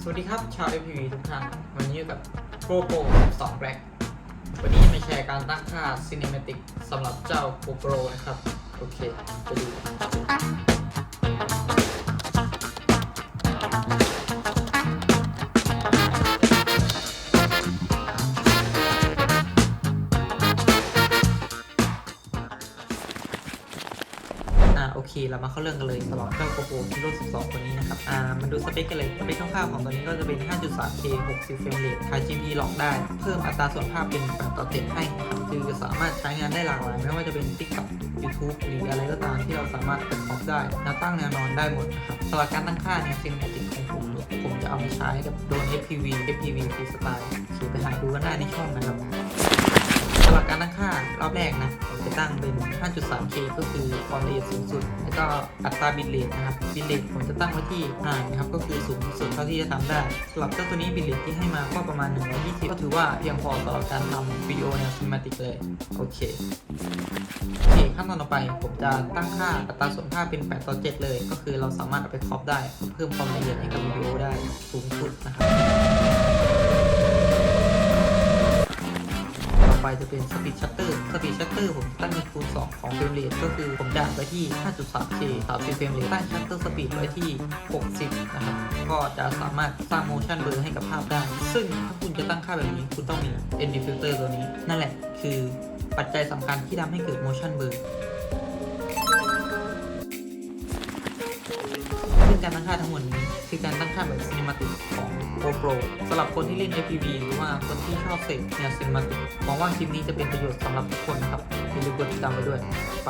สวัสดีครับ ชาว APV ทุกท่าน วันนี้กับ GoPro 2 Black วันนี้จะมาแชร์การตั้งค่า Cinematic สำหรับเจ้า GoPro นะครับ โอเค ไปดู เคเรามาเข้าเรื่องกันเลยสำหรับเจ้า GoPro Hero 12 ตัวนี้นะครับอ่ามันดูสเปคกันเลยสเปคคร่าวๆของตัวนี้ก็จะเป็น 5.3K 60 เฟรมเรท High GP หลอกได้ เพิ่มอัตราส่วนภาพเป็น8ต่อ7ให้คือสามารถใช้งานได้หลากหลายไม่ว่าจะเป็น TikTok YouTube หรืออะไรก็ตามที่เราสามารถเป็นออฟได้แนวตั้งแนวนอนได้หมดนะครับสำหรับการตั้งค่าเนี่ย Cinematic ของผมเนี่ยผมจะเอามาใช้กับโดรน FPV FPV Freestyle คือไปหาดูกันได้ในช่องนะครับสำหรับการตั้งค่ารอบแรกนะผมจะตั้งเป็น 5.3K ก็คือความละเอียดสูงสุด แล้วก็อัตราบิตเรทนะครับ บิตเรทผมจะตั้งไว้ที่5นะครับ ก็คือสูงสุดเท่าที่จะทำได้สำหรับเจ้าตัวนี้บิตเรทที่ให้มาก็ประมาณ 120 ก็ถือว่าเพียงพอสำหรับการทำวิดีโอแนวซิมาติกเลย โอเค โอเคขั้นตอนต่อไปผมจะตั้งค่าอัตราส่วนภาพเป็น 8 ต่อ 7 เลย ก็คือเราสามารถเอาไปครอปได้ เพิ่มความละเอียดให้กับวิดีโอได้สูงสุดนะครับ ไปจะเป็นสปีดชัตเตอร์สปีดชัตเตอร์ผมตั้งเป็นคูณ2ของเฟรมเรทก็คือผมจะไว้ที่ 5.3K 30เฟรมเรทตั้งชัตเตอร์สปีดไว้ที่ 60 นะครับ ก็จะสามารถสร้างโมชั่นเบลอให้กับภาพได้ ซึ่งถ้าคุณจะตั้งค่าแบบนี้ คุณต้องมี ND filter ตัวนี้ นั่นแหละคือปัจจัยสำคัญที่ทำให้เกิด motion blur การตั้งค่าทั้งหมดนี้คือการตั้งค่าแบบซีนิมัตต์ของ GoPro สำหรับคนที่เล่น FPV หรือว่าคนที่ชอบเสพแนว cinematic หวังว่าคลิปนี้จะเป็นประโยชน์สำหรับทุกคนนะครับอย่าลืมกดติดตามไปด้วยไป